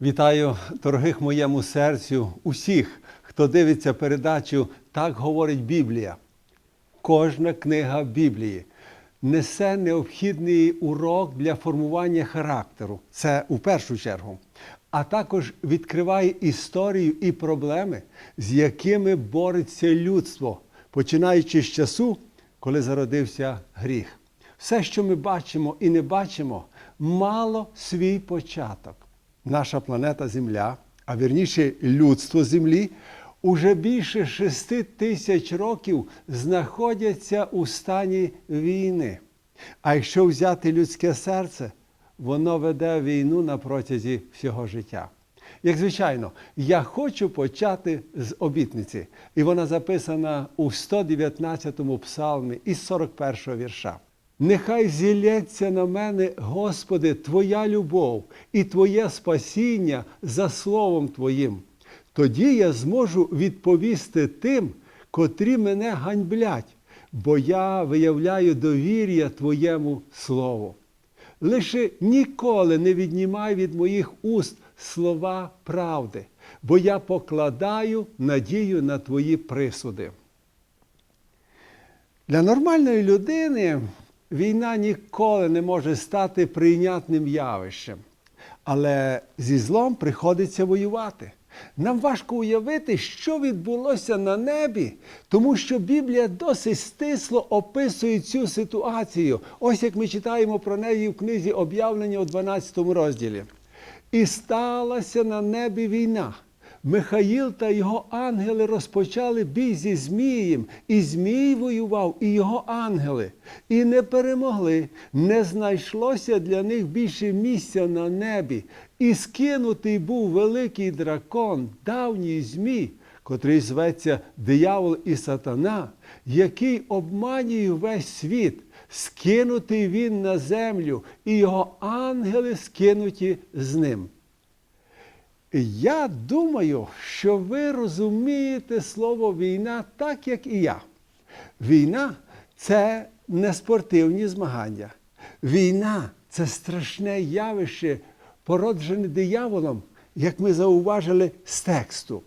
Вітаю дорогих моєму серцю, усіх, хто дивиться передачу Так говорить Біблія. Кожна книга Біблії несе необхідний урок для формування характеру. Це у першу чергу. А також відкриває історію і проблеми, з якими бореться людство, починаючи з часу, коли зародився гріх. Все, що ми бачимо і не бачимо, мало свій початок. Наша планета Земля, а вірніше людство Землі, уже більше шести тисяч років знаходяться у стані війни. А якщо взяти людське серце, воно веде війну на протязі всього життя. Як звичайно, я хочу почати з обітниці, і вона записана у 119-му псалмі із 41-го вірша. Нехай зілється на мене, Господи, Твоя любов і Твоє спасіння за Словом Твоїм. Тоді я зможу відповісти тим, котрі мене ганьблять, бо я виявляю довір'я Твоєму Слову. Лише ніколи не віднімай від моїх уст слова правди, бо я покладаю надію на Твої присуди. Для нормальної людини війна ніколи не може стати прийнятним явищем. Але зі злом приходиться воювати. Нам важко уявити, що відбулося на небі, тому що Біблія досить стисло описує цю ситуацію. Ось як ми читаємо про неї в книзі об'явлення у 12 розділі. І сталася на небі війна. Михаїл та його ангели розпочали бій зі Змієм, і Змій воював, і його ангели, і не перемогли. Не знайшлося для них більше місця на небі. І скинутий був великий дракон, давній Змій, котрий зветься диявол і сатана, який обманює весь світ. Скинутий він на землю, і його ангели скинуті з ним. Я думаю, що ви розумієте слово війна так, як і я. Війна це не спортивні змагання. Війна це страшне явище, породжене дияволом, як ми зауважили з тексту.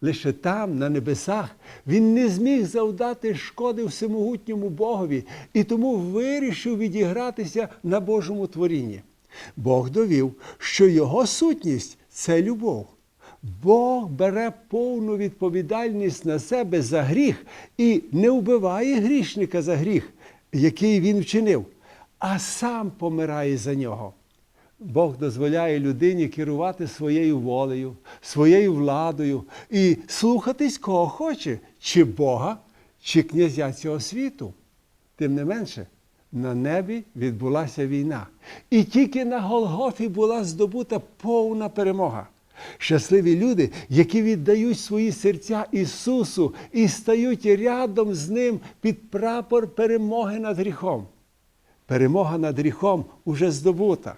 Лише там, на небесах, він не зміг завдати шкоди всемогутньому Богові і тому вирішив відігратися на Божому творінні. Бог довів, що його сутність це любов. Бог бере повну відповідальність на себе за гріх і не вбиває грішника за гріх, який він вчинив, а сам помирає за нього. Бог дозволяє людині керувати своєю волею, своєю владою і слухатись кого хоче, чи Бога, чи князя цього світу. Тим не менше, на небі відбулася війна. І тільки на Голгофі була здобута повна перемога. Щасливі люди, які віддають свої серця Ісусу і стають рядом з Ним під прапор перемоги над гріхом. Перемога над гріхом уже здобута.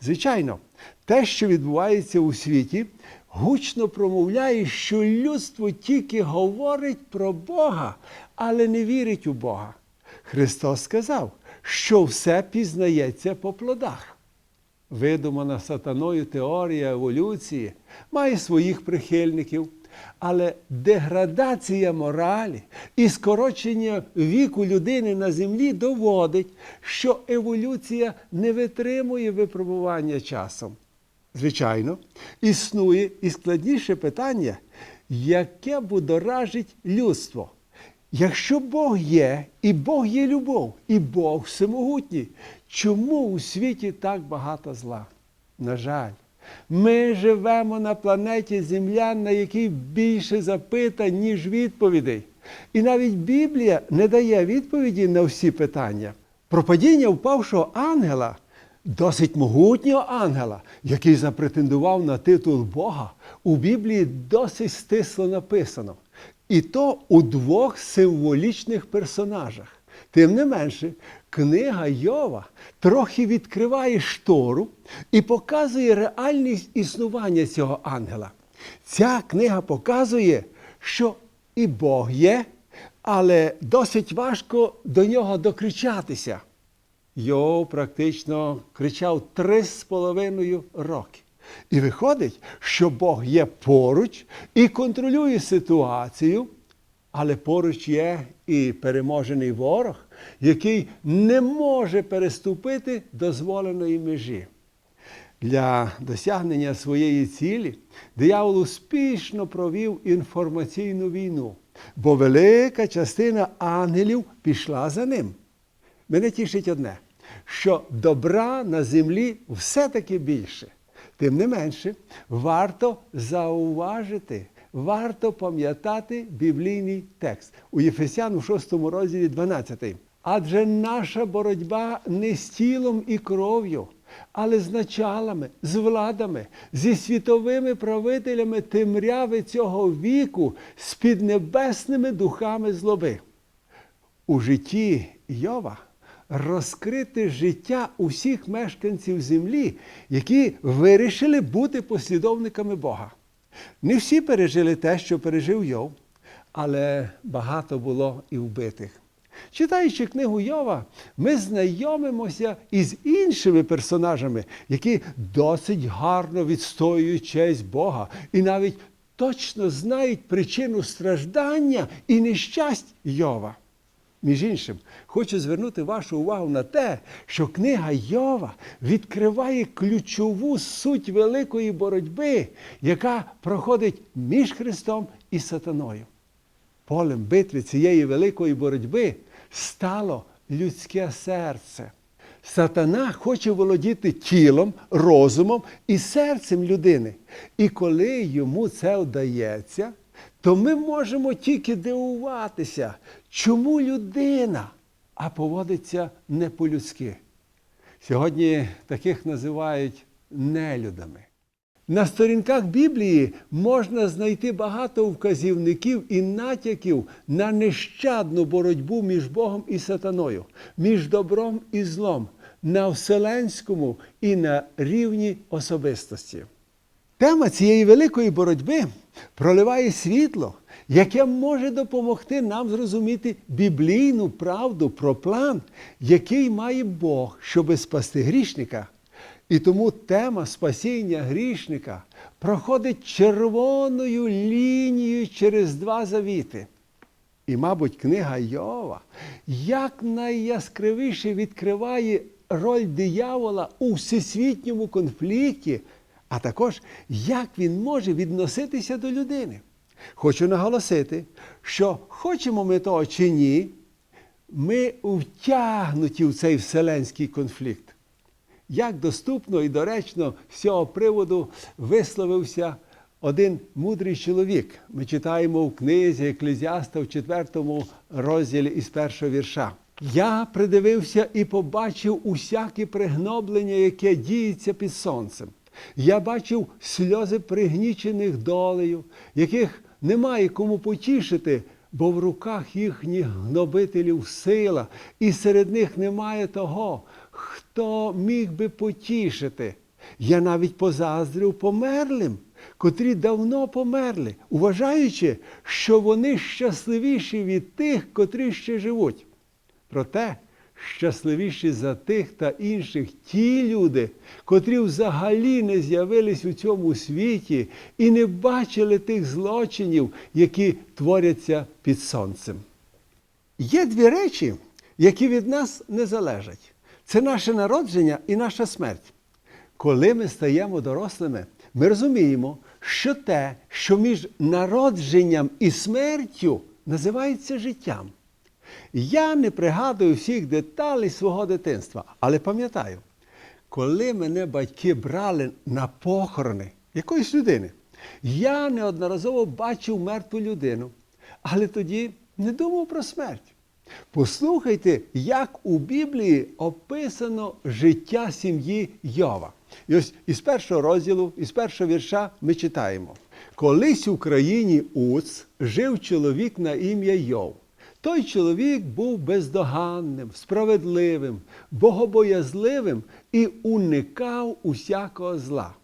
Звичайно, те, що відбувається у світі, гучно промовляє, що людство тільки говорить про Бога, але не вірить у Бога. Христос сказав, що все пізнається по плодах. Видумана сатаною теорія еволюції має своїх прихильників, але деградація моралі і скорочення віку людини на землі доводить, що еволюція не витримує випробування часом. Звичайно, існує і складніше питання, яке будоражить людство. Якщо Бог є, і Бог є любов, і Бог всемогутній, чому у світі так багато зла? На жаль, ми живемо на планеті Земля, на якій більше запитань, ніж відповідей. І навіть Біблія не дає відповіді на всі питання. Про падіння впавшого ангела, досить могутнього ангела, який запретендував на титул Бога, у Біблії досить стисло написано. І то у двох символічних персонажах. Тим не менше, книга Йова трохи відкриває штору і показує реальність існування цього ангела. Ця книга показує, що і Бог є, але досить важко до нього докричатися. Йов практично кричав три з половиною роки. І виходить, що Бог є поруч і контролює ситуацію, але поруч є і переможений ворог, який не може переступити дозволеної межі. Для досягнення своєї цілі диявол успішно провів інформаційну війну, бо велика частина ангелів пішла за ним. Мене тішить одне, що добра на землі все-таки більше. Тим не менше, варто зауважити, варто пам'ятати біблійний текст у Єфесян у 6 розділі 12. Адже наша боротьба не з тілом і кров'ю, але з началами, з владами, зі світовими правителями темряви цього віку, з піднебесними духами злоби. У житті Йова розкрите життя усіх мешканців землі, які вирішили бути послідовниками Бога. Не всі пережили те, що пережив Йов, але багато було і вбитих. Читаючи книгу Йова, ми знайомимося із іншими персонажами, які досить гарно відстоюють честь Бога і навіть точно знають причину страждання і нещасть Йова. Між іншим, хочу звернути вашу увагу на те, що книга Йова відкриває ключову суть великої боротьби, яка проходить між Христом і Сатаною. Полем битви цієї великої боротьби стало людське серце. Сатана хоче володіти тілом, розумом і серцем людини. І коли йому це вдається, то ми можемо тільки дивуватися, чому людина, а поводиться не по-людськи. Сьогодні таких називають нелюдами. На сторінках Біблії можна знайти багато вказівників і натяків на нещадну боротьбу між Богом і сатаною, між добром і злом, на вселенському і на рівні особистості. Тема цієї великої боротьби проливає світло, яке може допомогти нам зрозуміти біблійну правду про план, який має Бог, щоби спасти грішника. І тому тема спасіння грішника проходить червоною лінією через два завіти. І, мабуть, книга Йова як найяскравіше відкриває роль диявола у всесвітньому конфлікті, а також як він може відноситися до людини. Хочу наголосити, що хочемо ми того чи ні, ми втягнуті в цей вселенський конфлікт. Як доступно і доречно з цього приводу висловився один мудрий чоловік. Ми читаємо в книзі Еклезіаста в 4 розділі із першого вірша. Я придивився і побачив усяке пригноблення, яке діється під сонцем. Я бачив сльози пригнічених долею, яких немає кому потішити, бо в руках їхніх гнобителів сила, і серед них немає того, хто міг би потішити. Я навіть позаздрив померлим, котрі давно померли, вважаючи, що вони щасливіші від тих, котрі ще живуть. Проте щасливіші за тих та інших ті люди, котрі взагалі не з'явились у цьому світі і не бачили тих злочинів, які творяться під сонцем. Є дві речі, які від нас не залежать: це наше народження і наша смерть. Коли ми стаємо дорослими, ми розуміємо, що те, що між народженням і смертю називається життям. Я не пригадую всіх деталей свого дитинства, але пам'ятаю, коли мене батьки брали на похорони якоїсь людини, я неодноразово бачив мертву людину, але тоді не думав про смерть. Послухайте, як у Біблії описано життя сім'ї Йова. І ось із першого розділу, із першого вірша ми читаємо: колись в країні Уц жив чоловік на ім'я Йов. Той чоловік був бездоганним, справедливим, богобоязливим і уникав усякого зла.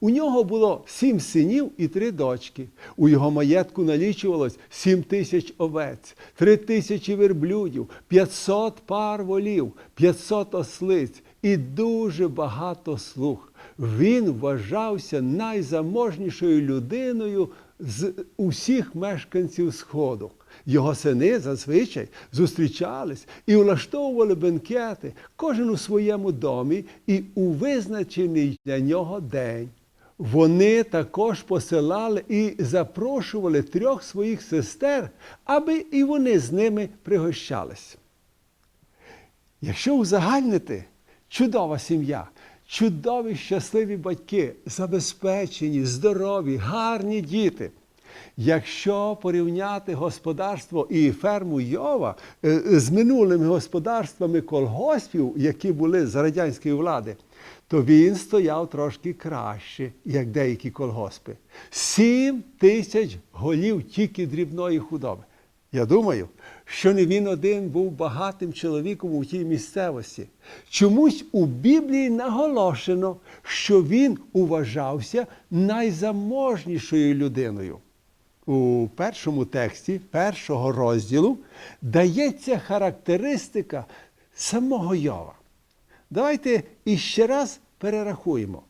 У нього було сім синів і три дочки. У його маєтку налічувалось сім тисяч овець, три тисячі верблюдів, п'ятсот пар волів, п'ятсот ослиць і дуже багато слуг. він вважався найзаможнішою людиною з усіх мешканців Сходу. Його сини зазвичай зустрічались і влаштовували бенкети, кожен у своєму домі і у визначений для нього день. Вони також посилали і запрошували трьох своїх сестер, аби і вони з ними пригощались. Якщо узагальнити, чудова сім'я, чудові щасливі батьки, забезпечені, здорові, гарні діти. Якщо порівняти господарство і ферму Йова е, з минулими господарствами колгоспів, які були з радянської влади, то він стояв трошки краще, як деякі колгоспи. Сім тисяч голів тільки дрібної худоби. Я думаю, що не він один був багатим чоловіком у тій місцевості. Чомусь у Біблії наголошено, що він уважався найзаможнішою людиною. У першому тексті першого розділу дається характеристика самого Йова. Давайте іще раз перерахуємо.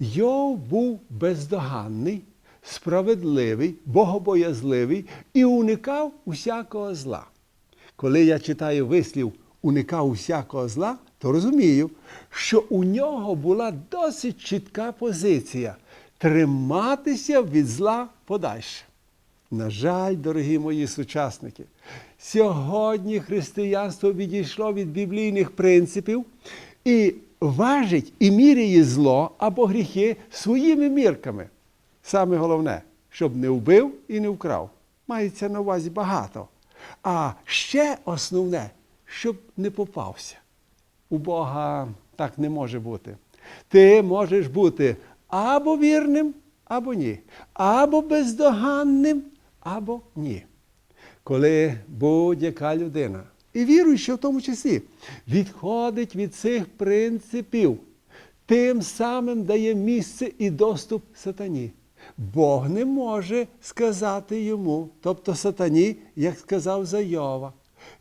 Йов був бездоганний, справедливий, богобоязливий і уникав усякого зла. Коли я читаю вислів уникав усякого зла, то розумію, що у нього була досить чітка позиція триматися від зла подальше. На жаль, дорогі мої сучасники, сьогодні християнство відійшло від біблійних принципів і важить і міряє зло або гріхи своїми мірками. Саме головне, щоб не вбив і не вкрав. Мається на увазі багато. А ще основне, щоб не попався. У Бога так не може бути. Ти можеш бути або вірним, або ні, або бездоганним, або ні. Коли будь-яка людина, і віруюча в тому числі, відходить від цих принципів, тим самим дає місце і доступ сатані. Бог не може сказати йому, тобто сатані, як сказав Зайова.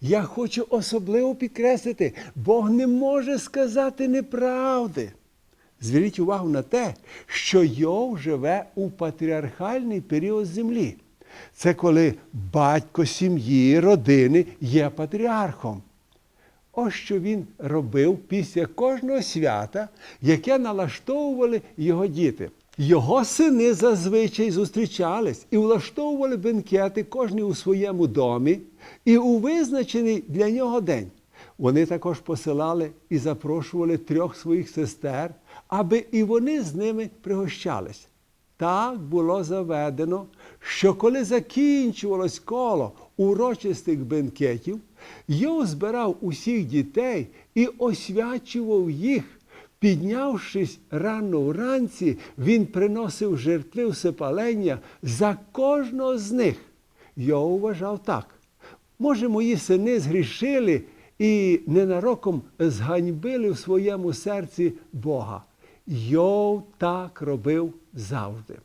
Я хочу особливо підкреслити, Бог не може сказати неправди. Зверніть увагу на те, що Йов живе у патріархальний період землі. Це коли батько сім'ї, родини є патріархом. Ось що він робив після кожного свята, яке налаштовували його діти. Його сини зазвичай зустрічались і влаштовували бенкети кожен у своєму домі і у визначений для нього день. Вони також посилали і запрошували трьох своїх сестер, аби і вони з ними пригощались. Так було заведено, що коли закінчувалось коло урочистих бенкетів, Йов збирав усіх дітей і освячував їх. Піднявшись рано вранці, він приносив жертви всепалення за кожного з них. Йов вважав так. Може, мої сини згрішили і ненароком зганьбили в своєму серці Бога. Йов так робив завжди.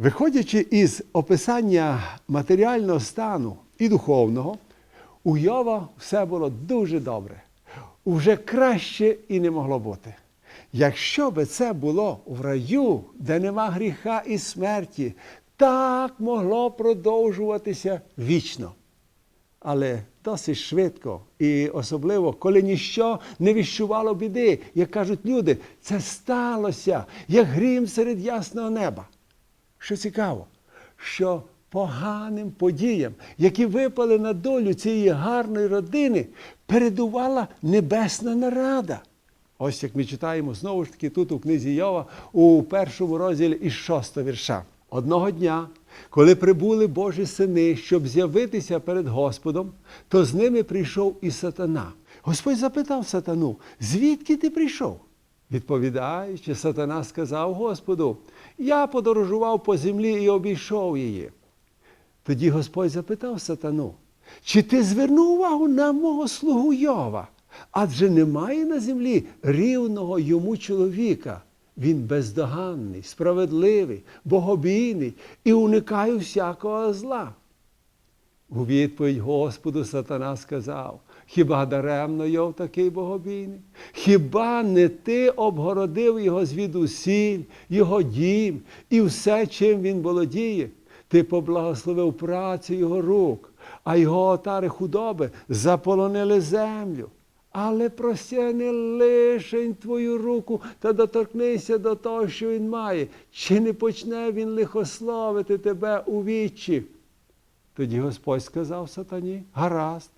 Виходячи із описання матеріального стану і духовного, у Йова все було дуже добре. Уже краще і не могло бути. Якщо би це було в раю, де нема гріха і смерті, так могло продовжуватися вічно. Але досить швидко, і особливо, коли ніщо не віщувало біди, як кажуть люди, це сталося, як грім серед ясного неба. Що цікаво, що поганим подіям, які випали на долю цієї гарної родини, передувала небесна нарада. Ось як ми читаємо знову ж таки тут у книзі Йова у першому розділі із шостого вірша. Одного дня, коли прибули Божі сини, щоб з'явитися перед Господом, то з ними прийшов і сатана. Господь запитав сатану, звідки ти прийшов? Відповідаючи, сатана сказав Господу, я подорожував по землі і обійшов її. Тоді Господь запитав сатану, чи ти звернув увагу на мого слугу Йова? Адже немає на землі рівного йому чоловіка. Він бездоганний, справедливий, богобійний і уникає всякого зла. У відповідь Господу сатана сказав: Хіба даремно Йов такий богобійний? Хіба не ти обгородив його звідусіль, його дім і все, чим він володіє? Ти поблагословив працю його рук, а його отари худоби заполонили землю. Але простяни лишень твою руку та доторкнися до того, що він має, чи не почне він лихословити тебе у вічі? Тоді Господь сказав сатані, гаразд,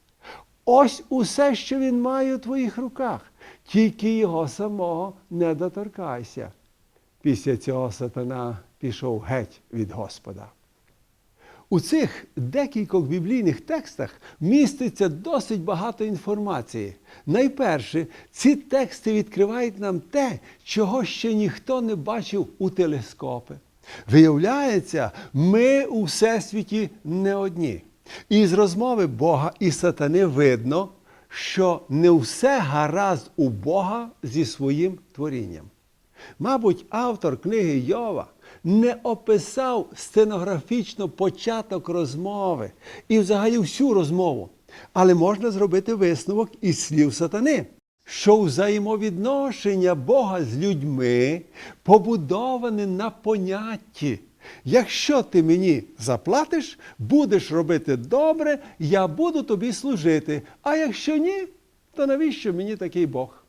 ось усе, що він має у твоїх руках, тільки його самого не доторкайся. Після цього сатана пішов геть від Господа. У цих декількох біблійних текстах міститься досить багато інформації. Найперше, ці тексти відкривають нам те, чого ще ніхто не бачив у телескопи. Виявляється, ми у всесвіті не одні. І з розмови Бога і сатани видно, що не все гаразд у Бога зі своїм творінням. Мабуть, автор книги Йова не описав стенографічно початок розмови і взагалі всю розмову. Але можна зробити висновок із слів сатани, що взаємовідношення Бога з людьми побудоване на понятті. Якщо ти мені заплатиш, будеш робити добре, я буду тобі служити. А якщо ні, то навіщо мені такий Бог?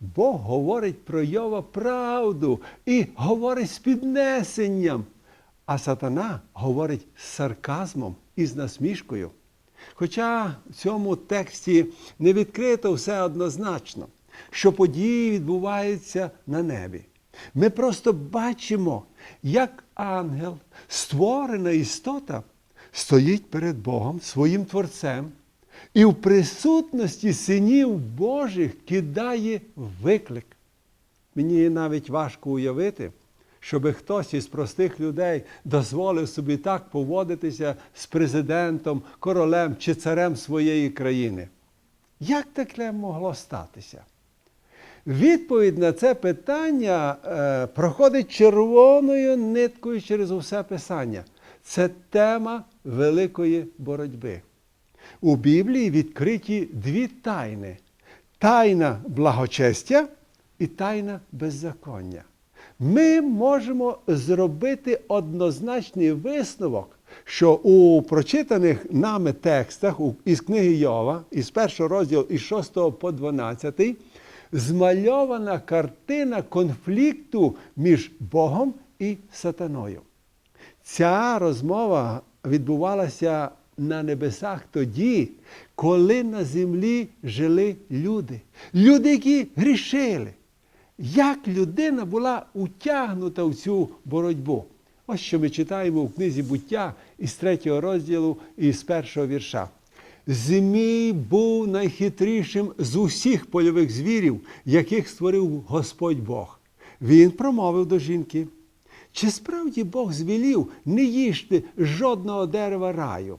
Бог говорить про Йова правду і говорить з піднесенням, а сатана говорить з сарказмом і з насмішкою. Хоча в цьому тексті не відкрито все однозначно, що події відбуваються на небі. Ми просто бачимо, як ангел, створена істота, стоїть перед Богом, своїм Творцем, і в присутності синів Божих кидає виклик. Мені навіть важко уявити, щоб хтось із простих людей дозволив собі так поводитися з президентом, королем чи царем своєї країни. Як таке могло статися? Відповідь на це питання е, проходить червоною ниткою через усе писання. Це тема великої боротьби. У Біблії відкриті дві тайни: тайна благочестя і тайна беззаконня. Ми можемо зробити однозначний висновок, що у прочитаних нами текстах із книги Йова, із першого розділу із 6 по 12, змальована картина конфлікту між Богом і сатаною. Ця розмова відбувалася на небесах тоді, коли на землі жили люди. Люди, які грішили. Як людина була утягнута в цю боротьбу? Ось що ми читаємо у книзі буття із третього розділу і з першого вірша. Змій був найхитрішим з усіх польових звірів, яких створив Господь Бог. Він промовив до жінки. Чи справді Бог звелів не їжте жодного дерева раю?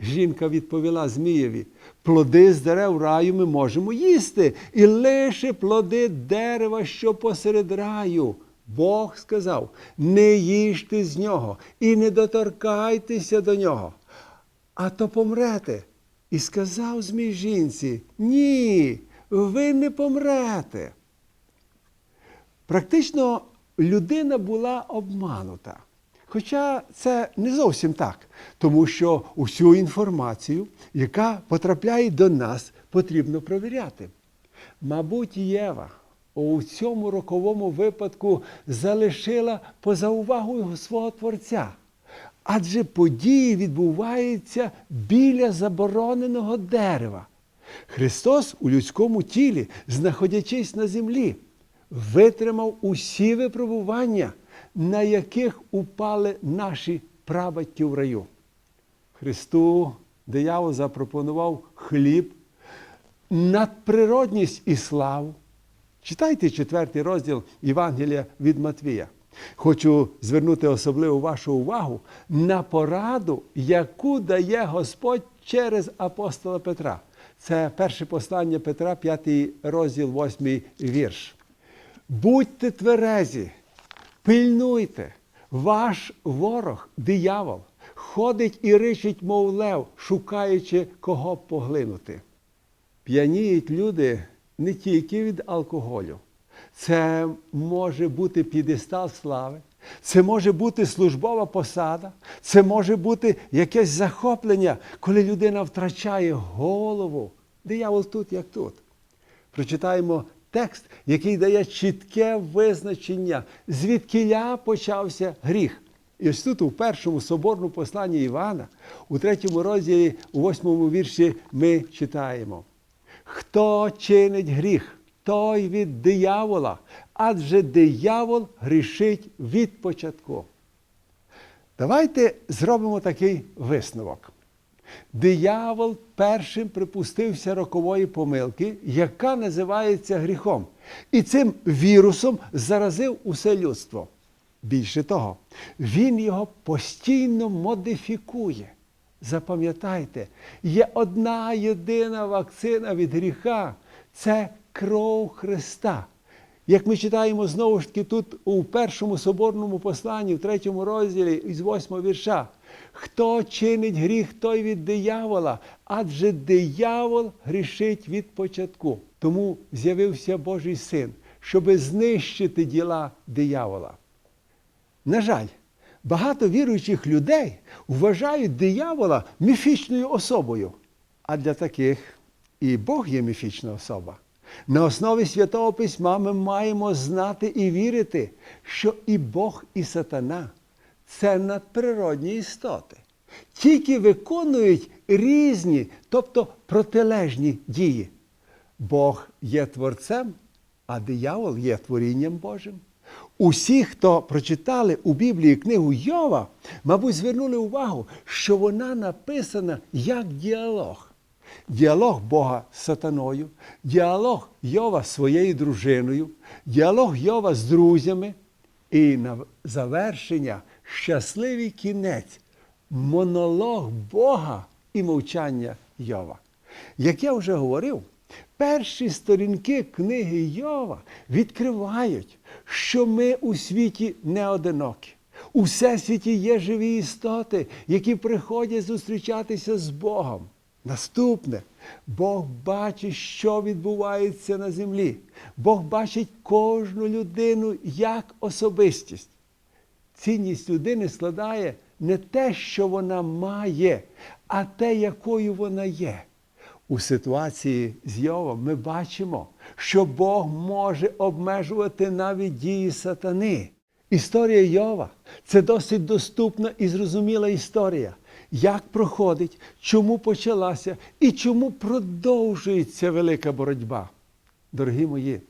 Жінка відповіла Змієві: плоди з дерев раю ми можемо їсти, і лише плоди дерева, що посеред раю. Бог сказав: не їжте з нього і не доторкайтеся до нього, а то помрете. І сказав Змій жінці: Ні, ви не помрете. Практично людина була обманута. Хоча це не зовсім так, тому що усю інформацію, яка потрапляє до нас, потрібно провіряти. Мабуть, Єва у цьому роковому випадку залишила поза увагою свого Творця. Адже події відбуваються біля забороненого дерева. Христос у людському тілі, знаходячись на землі, витримав усі випробування, на яких упали наші прабатьки в раю. Христу диявол запропонував хліб, надприродність і славу. Читайте четвертий розділ Євангелія від Матвія. Хочу звернути особливу вашу увагу на пораду, яку дає Господь через апостола Петра. Це перше послання Петра, 5 розділ, 8 вірш. Будьте тверезі, пильнуйте, ваш ворог, диявол, ходить і ричить, мов лев, шукаючи кого поглинути. П'яніють люди не тільки від алкоголю. Це може бути підестал слави, це може бути службова посада, це може бути якесь захоплення, коли людина втрачає голову. Диявол тут, як тут. Прочитаємо текст, який дає чітке визначення, звідкиля почався гріх. І ось тут, у першому соборному посланні Івана, у третьому розділі, у восьмому вірші, ми читаємо. Хто чинить гріх, той від диявола, адже диявол грішить від початку. Давайте зробимо такий висновок. Диявол першим припустився рокової помилки, яка називається гріхом. І цим вірусом заразив усе людство. Більше того, він його постійно модифікує. Запам'ятайте, є одна єдина вакцина від гріха це кров Христа. Як ми читаємо знову ж таки тут у першому соборному посланні, в третьому розділі із восьмого вірша. Хто чинить гріх, той від диявола, адже диявол грішить від початку. Тому з'явився Божий син, щоби знищити діла диявола. На жаль, багато віруючих людей вважають диявола міфічною особою. А для таких і Бог є міфічна особа. На основі Святого Письма ми маємо знати і вірити, що і Бог, і сатана це надприродні істоти. Тільки виконують різні, тобто протилежні дії. Бог є творцем, а диявол є творінням Божим. Усі, хто прочитали у Біблії книгу Йова, мабуть, звернули увагу, що вона написана як діалог. Діалог Бога з сатаною, діалог Йова з своєю дружиною, діалог Йова з друзями. І на завершення щасливий кінець, монолог Бога і мовчання Йова. Як я вже говорив, перші сторінки книги Йова відкривають, що ми у світі не одинокі. У всесвіті є живі істоти, які приходять зустрічатися з Богом. Наступне, Бог бачить, що відбувається на землі. Бог бачить кожну людину як особистість. Цінність людини складає не те, що вона має, а те, якою вона є. У ситуації з Йовом ми бачимо, що Бог може обмежувати навіть дії сатани. Історія Йова це досить доступна і зрозуміла історія. Як проходить, чому почалася і чому продовжується велика боротьба. Дорогі мої,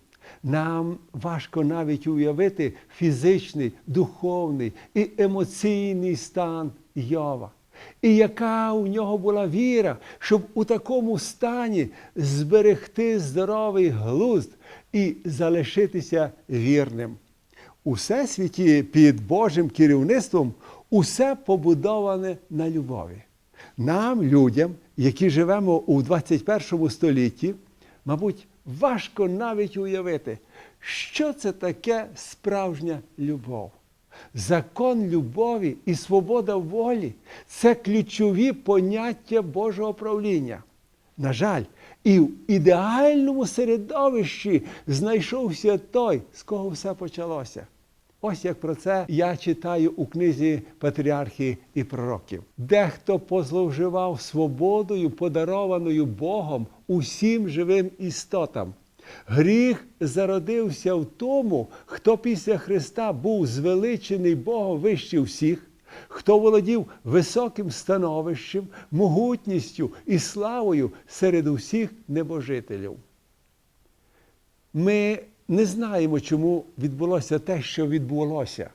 нам важко навіть уявити фізичний, духовний і емоційний стан Йова. І яка у нього була віра, щоб у такому стані зберегти здоровий глузд і залишитися вірним. У всесвіті під Божим керівництвом усе побудоване на любові. Нам, людям, які живемо у 21 столітті, мабуть, важко навіть уявити, що це таке справжня любов. Закон любові і свобода волі це ключові поняття Божого правління. На жаль, і в ідеальному середовищі знайшовся той, з кого все почалося. Ось як про це я читаю у книзі Патріархії і пророків. Дехто позловживав свободою, подарованою Богом усім живим істотам. Гріх зародився в тому, хто після Христа був звеличений Богом вище всіх, хто володів високим становищем, могутністю і славою серед усіх небожителів. Ми не знаємо, чому відбулося те, що відбулося.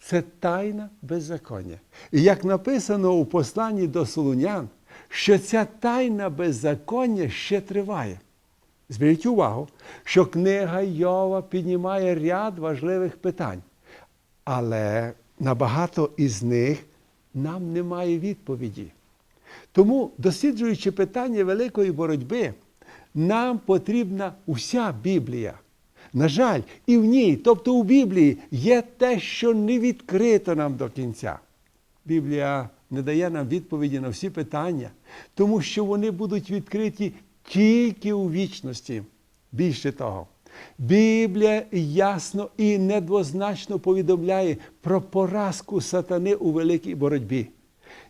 Це тайна беззаконня. І як написано у посланні до Солунян, що ця тайна беззаконня ще триває. Зверніть увагу, що книга Йова піднімає ряд важливих питань, але на багато із них нам немає відповіді. Тому, досліджуючи питання великої боротьби, нам потрібна уся Біблія. На жаль, і в ній, тобто у Біблії, є те, що не відкрито нам до кінця. Біблія не дає нам відповіді на всі питання, тому що вони будуть відкриті тільки у вічності. Більше того, Біблія ясно і недвозначно повідомляє про поразку сатани у великій боротьбі.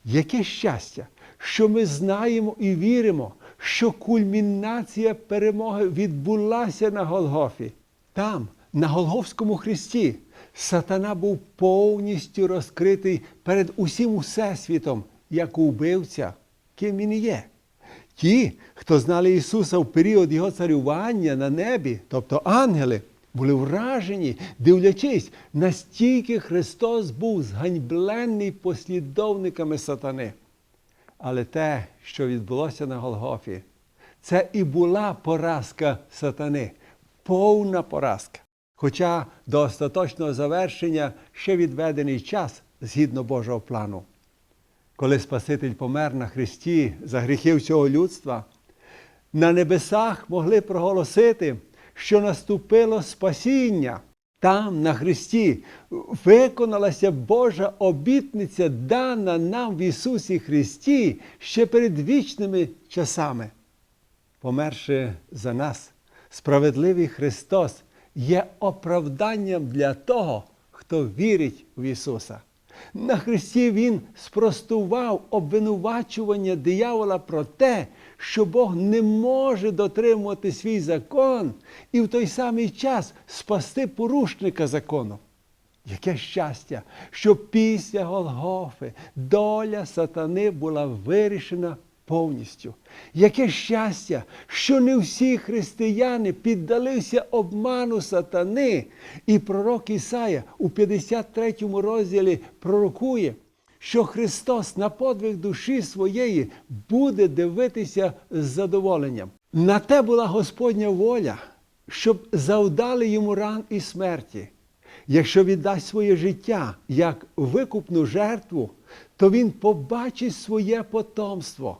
Яке щастя, що ми знаємо і віримо, що кульмінація перемоги відбулася на Голгофі. Там, на Голгофському хресті, сатана був повністю розкритий перед усім усесвітом, як убивця, ким він і є. Ті, хто знали Ісуса в період Його царювання на небі, тобто ангели, були вражені, дивлячись, настільки Христос був зганьблений послідовниками сатани. Але те, що відбулося на Голгофі, це і була поразка сатани, повна поразка. Хоча до остаточного завершення ще відведений час згідно Божого плану. Коли Спаситель помер на Христі за гріхи всього людства, на небесах могли проголосити, що наступило спасіння. Там, на Христі, виконалася Божа обітниця, дана нам в Ісусі Христі ще перед вічними часами. Померши за нас, справедливий Христос є оправданням для того, хто вірить в Ісуса. На Христі Він спростував обвинувачування диявола про те, що Бог не може дотримувати свій закон і в той самий час спасти порушника закону. Яке щастя, що після Голгофи доля сатани була вирішена повністю. Яке щастя, що не всі християни піддалися обману сатани. І пророк Ісая у 53 розділі пророкує, що Христос на подвиг душі своєї буде дивитися з задоволенням. На те була Господня воля, щоб завдали йому ран і смерті. Якщо віддасть своє життя як викупну жертву, то він побачить своє потомство.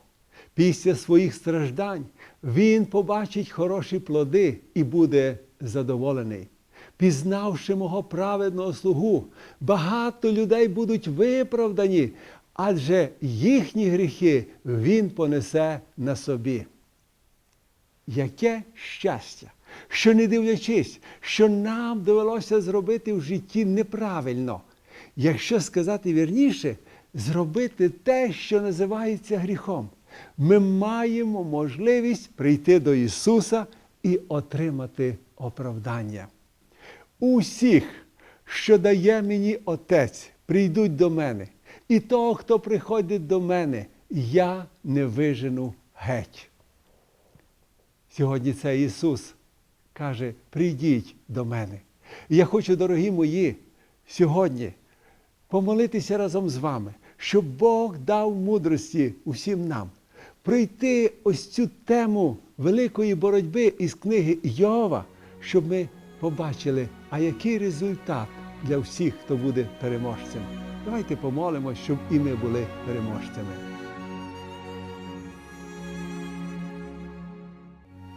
Після своїх страждань він побачить хороші плоди і буде задоволений. Пізнавши мого праведного слугу, багато людей будуть виправдані, адже їхні гріхи він понесе на собі. Яке щастя, що не дивлячись, що нам довелося зробити в житті неправильно, якщо сказати вірніше, зробити те, що називається гріхом ми маємо можливість прийти до Ісуса і отримати оправдання. Усіх, що дає мені Отець, прийдуть до мене, і того, хто приходить до мене, я не вижену геть. Сьогодні це Ісус каже: прийдіть до мене. Я хочу, дорогі мої, сьогодні помолитися разом з вами, щоб Бог дав мудрості усім нам пройти ось цю тему великої боротьби із книги Йова, щоб ми побачили, а який результат для всіх, хто буде переможцем. Давайте помолимося, щоб і ми були переможцями.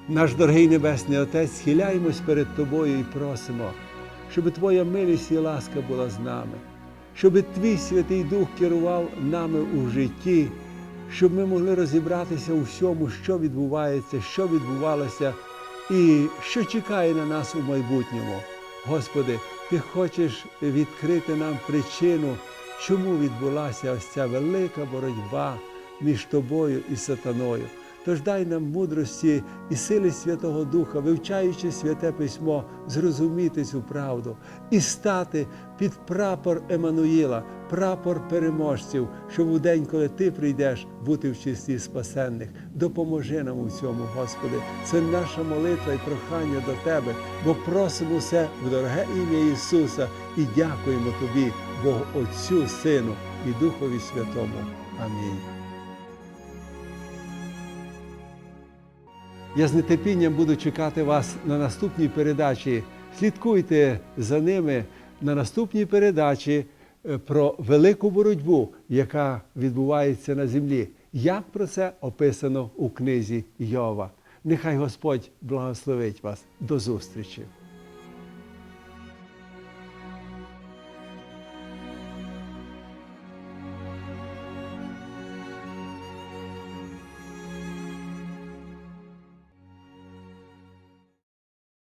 Наш дорогий Небесний Отець, схиляємось перед Тобою і просимо, щоб Твоя милість і ласка була з нами, щоб Твій Святий Дух керував нами у житті щоб ми могли розібратися у всьому, що відбувається, що відбувалося і що чекає на нас у майбутньому. Господи, Ти хочеш відкрити нам причину, чому відбулася ось ця велика боротьба між тобою і сатаною. Тож дай нам мудрості і сили Святого Духа, вивчаючи святе письмо, зрозуміти цю правду і стати під прапор Еммануїла, прапор переможців, щоб у день, коли ти прийдеш, бути в числі спасенних. Допоможи нам у цьому, Господи. Це наша молитва і прохання до Тебе, бо просимо все в дороге ім'я Ісуса і дякуємо Тобі, Богу Отцю, Сину і Духові Святому. Амінь. Я з нетерпінням буду чекати вас на наступній передачі. Слідкуйте за ними на наступній передачі е, про велику боротьбу, яка відбувається на землі. Як про це описано у книзі Йова. Нехай Господь благословить вас. До зустрічі!